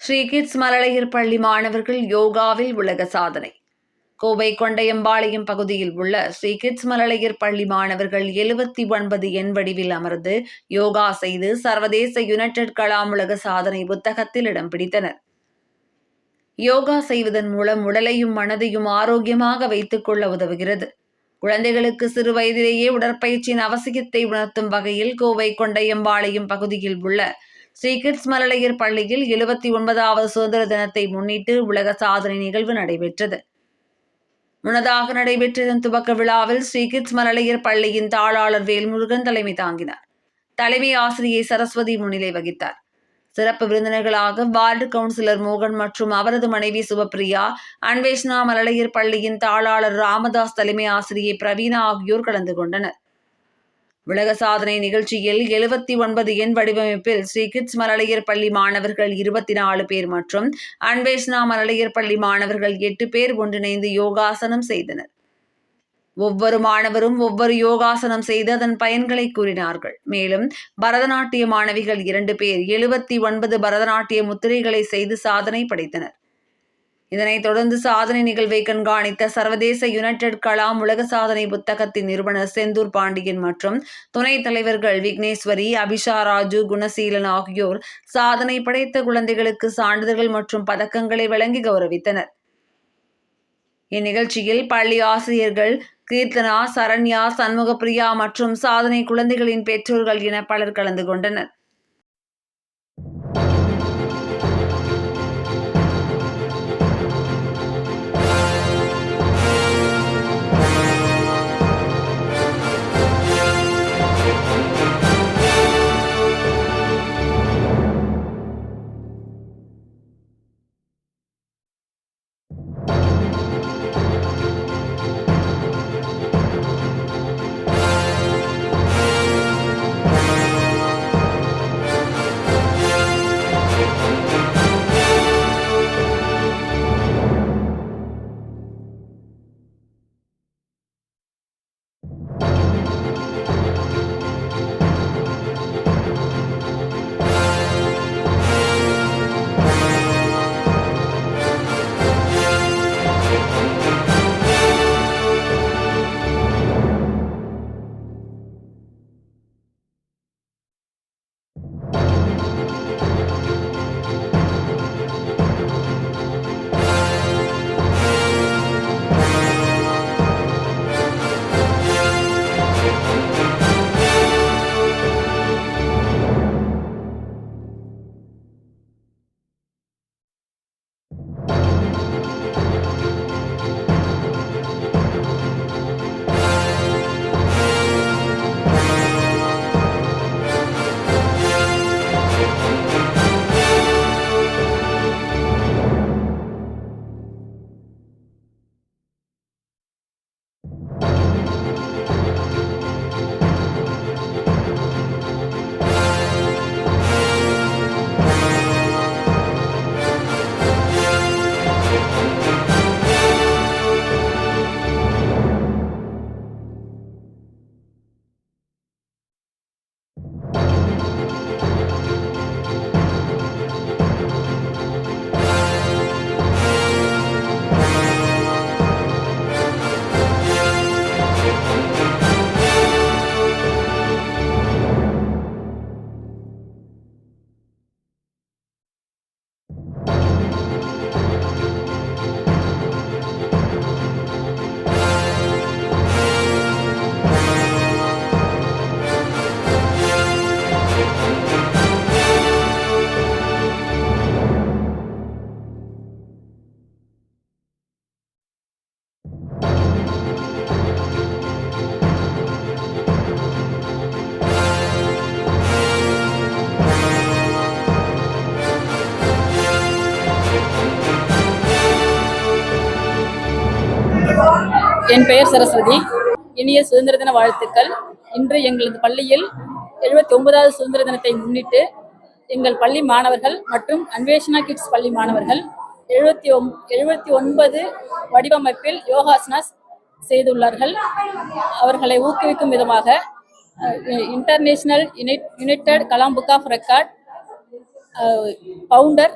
Sri kids மழலையர் பள்ளி மாணவர்கள் யோகாவில் உலக சாதனை. கோவை கொண்டையம்பாளையம் பகுதியில் உள்ள ஸ்ரீ கிட்ஸ் மழலையர் பள்ளி மாணவர்கள் எழுபத்தி ஒன்பது எண் வடிவில் அமர்ந்து யோகா செய்து சர்வதேச யுனைடெட் கலாம் உலக சாதனை புத்தகத்தில் இடம் பிடித்தனர். யோகா செய்வதன் மூலம் உடலையும் மனதையும் ஆரோக்கியமாக வைத்துக் கொள்ள உதவுகிறது. குழந்தைகளுக்கு சிறு வயதிலேயே உடற்பயிற்சியின் அவசியத்தை உணர்த்தும் வகையில் கோவை கொண்டையம்பாளையம் பகுதியில் உள்ள ஸ்ரீ கிட்ஸ் பள்ளியில் எழுபத்தி ஒன்பதாவது சுதந்திர தினத்தை முன்னிட்டு உலக சாதனை நிகழ்வு நடைபெற்றது. முன்னதாக நடைபெற்ற இதன் துவக்க விழாவில் ஸ்ரீ கிட்ஸ் மழலையர் பள்ளியின் தாளாளர் வேல்முருகன் தலைமை தாங்கினார். தலைமை ஆசிரியை சரஸ்வதி முன்னிலை வகித்தார். சிறப்பு விருந்தினர்களாக வார்டு கவுன்சிலர் மோகன் மற்றும் அவரது மனைவி சுபப்பிரியா அன்வேஷ்னா மலலையர் பள்ளியின் தாளாளர் ராமதாஸ் தலைமை ஆசிரியை பிரவீனா ஆகியோர் கலந்து கொண்டனர். உலக சாதனை நிகழ்ச்சியில் எழுபத்தி ஒன்பது எண் வடிவமைப்பில் ஸ்ரீ கிட்ஸ் மழலையர் பள்ளி மாணவர்கள் இருபத்தி நாலு பேர் மற்றும் அன்வேஷ்னா மழலையர் பள்ளி மாணவர்கள் எட்டு பேர் ஒன்றிணைந்து யோகாசனம் செய்தனர். ஒவ்வொரு மாணவரும் ஒவ்வொரு யோகாசனம் செய்து அதன் பயன்களை கூறினார்கள். மேலும் பரதநாட்டிய மாணவிகள் இரண்டு பேர் எழுபத்தி ஒன்பது பரதநாட்டிய முத்திரைகளை செய்து சாதனை படைத்தனர். இதனைத் தொடர்ந்து சாதனை நிகழ்வை கண்காணித்த சர்வதேச யுனைடெட் கலாம் உலக சாதனை புத்தகத்தின் நிறுவனர் செந்தூர் பாண்டியன் மற்றும் துணைத் தலைவர்கள் விக்னேஸ்வரி அபிஷா ராஜு குணசீலன் ஆகியோர் சாதனை படைத்த குழந்தைகளுக்கு சான்றிதழ்கள் மற்றும் பதக்கங்களை வழங்கி கௌரவித்தனர். இந்நிகழ்ச்சியில் பள்ளி ஆசிரியர்கள் கீர்த்தனா சரண்யா சண்முகப்பிரியா மற்றும் சாதனை குழந்தைகளின் பெற்றோர்கள் என பலர் கலந்து கொண்டனர். என் பெயர் சரஸ்வதி. இனிய சுதந்திர தின வாழ்த்துக்கள். இன்று எங்களது பள்ளியில் எழுபத்தி ஒன்பதாவது சுதந்திர தினத்தை முன்னிட்டு எங்கள் பள்ளி மாணவர்கள் மற்றும் அன்வேஷனா கிட்ஸ் பள்ளி மாணவர்கள் எழுபத்தி ஒம் எழுபத்தி ஒன்பது வடிவமைப்பில் யோகாசனாஸ் செய்துள்ளார்கள். அவர்களை ஊக்குவிக்கும் விதமாக international united Kalam book of record founder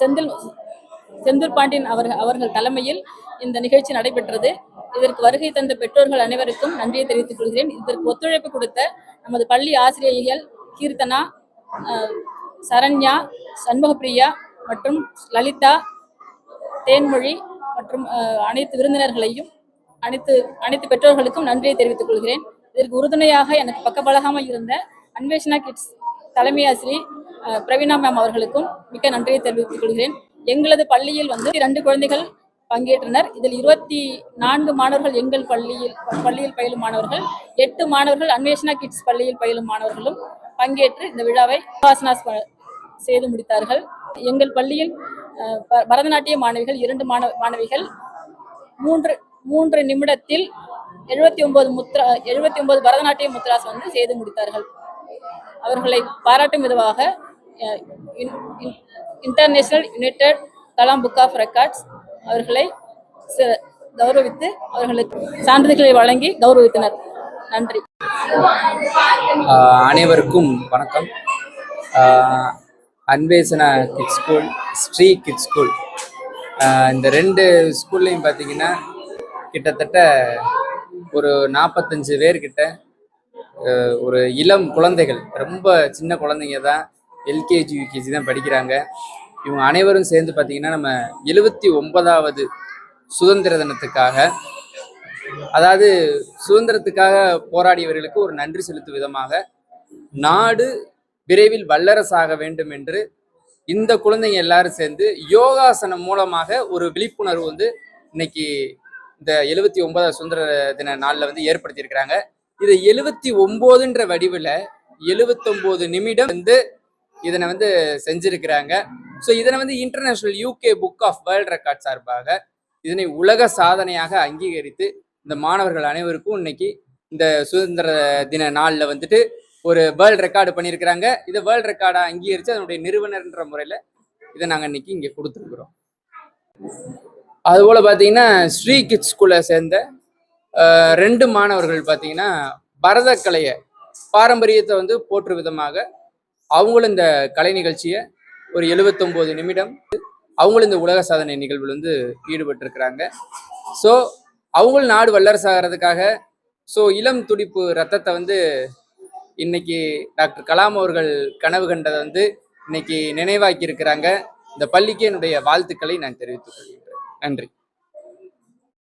Senthil Senthil Pandian அவர்கள் அவர்கள் தலைமையில் இந்த நிகழ்ச்சி நடைபெற்றது. இதற்கு வருகை தந்த பெற்றோர்கள் அனைவருக்கும் நன்றியை தெரிவித்துக் கொள்கிறேன். இதற்கு ஒத்துழைப்பு கொடுத்த நமது பள்ளி ஆசிரியர்கள் கீர்த்தனா சரண்யா சண்முகப்பிரியா மற்றும் லலிதா தேன்மொழி மற்றும் அனைத்து விருந்தினர்களையும் அனைத்து அனைத்து பெற்றோர்களுக்கும் நன்றியை தெரிவித்துக் கொள்கிறேன். இதற்கு உறுதுணையாக எனக்கு பக்கபலகாமல் இருந்த அன்வேஷனா கிட்ஸ் தலைமை ஆசிரியர் பிரவீனா மேம் அவர்களுக்கும் மிக்க நன்றியை தெரிவித்துக் கொள்கிறேன். எங்களது பள்ளியில் வந்து இரண்டு குழந்தைகள் பங்கேற்றனர். இதில் இருபத்தி நான்கு மாணவர்கள் எங்கள் பள்ளியில் பள்ளியில் பயிலும் மாணவர்கள் எட்டு மாணவர்கள் அன்வேஷனா கிட்ஸ் பள்ளியில் பயிலும் மாணவர்களும் பங்கேற்று இந்த விழாவை உபாசனாஸ் செய்து முடித்தார்கள். எங்கள் பள்ளியில் பரதநாட்டிய மாணவிகள் இரண்டு மாணவ மாணவிகள் மூன்று மூன்று நிமிடத்தில் எழுபத்தி ஒன்பது முத்ரா எழுபத்தி ஒன்பது பரதநாட்டிய முத்ராஸ் வந்து செய்து முடித்தார்கள். அவர்களை பாராட்டும் விதமாக international united Kalam book of records அவர்களை கௌரவித்து அவர்களுக்கு சான்றிதழ்களை வழங்கி கௌரவித்தனர். நன்றி. அனைவருக்கும் வணக்கம். ஆஹ் Anveshana kid school Shri kids school. இந்த ரெண்டு ஸ்கூல்லையும் பார்த்தீங்கன்னா கிட்டத்தட்ட ஒரு நாற்பத்தஞ்சு பேர்கிட்ட ஒரு இளம் குழந்தைகள் ரொம்ப சின்ன குழந்தைங்க தான் எல்கேஜி யூகேஜி தான் படிக்கிறாங்க. இவங்க அனைவரும் சேர்ந்து பார்த்தீங்கன்னா நம்ம எழுவத்தி ஒன்பதாவது சுதந்திர தினத்துக்காக அதாவது சுதந்திரத்துக்காக போராடியவர்களுக்கு ஒரு நன்றி செலுத்தும் விதமாக நாடு விரைவில் வல்லரசாக வேண்டும் என்று இந்த குழந்தைங்க எல்லாரும் சேர்ந்து யோகாசனம் மூலமாக ஒரு விழிப்புணர்வு வந்து இன்னைக்கு இந்த எழுவத்தி ஒன்பதாவது சுதந்திர தின நாளில் வந்து ஏற்படுத்தியிருக்கிறாங்க. இதை எழுவத்தி ஒம்போதுன்ற வடிவில் எழுவத்தொம்போது நிமிடம் வந்து இதனை வந்து செஞ்சிருக்கிறாங்க. ஸோ இதனை வந்து international UK book of world record சார்பாக இதனை உலக சாதனையாக அங்கீகரித்து இந்த மாணவர்கள் அனைவருக்கும் இன்னைக்கு இந்த சுதந்திர தின நாளில் வந்துட்டு ஒரு வேர்ல்ட் ரெக்கார்டு பண்ணியிருக்கிறாங்க. இதை வேர்ல்ட் ரெக்கார்டாக அங்கீகரித்து அதனுடைய நிறுவனர்ன்ற முறையில் இதை நாங்கள் இன்னைக்கு இங்கே கொடுத்துருக்குறோம். அதுபோல் பார்த்தீங்கன்னா ஸ்ரீ கிட்ஸ் ஸ்கூலை சேர்ந்த ரெண்டு மாணவர்கள் பார்த்தீங்கன்னா பரதக்கலையை பாரம்பரியத்தை வந்து போற்று விதமாக அவங்களும் இந்த கலை நிகழ்ச்சியை ஒரு எழுபத்தொம்போது நிமிடம் அவங்களும் இந்த உலக சாதனை நிகழ்வில் வந்து ஈடுபட்டிருக்கிறாங்க. ஸோ அவங்களும் நாடு வல்லரசு ஆகிறதுக்காக ஸோ இளம் துடிப்பு ரத்தத்தை வந்து இன்னைக்கு டாக்டர் கலாம் அவர்கள் கனவு கண்டதை வந்து இன்னைக்கு நினைவாக்கி இருக்கிறாங்க இந்த பள்ளிக்கு என்னுடைய வாழ்த்துக்களை நான் தெரிவித்துக் கொள்கிறேன் நன்றி.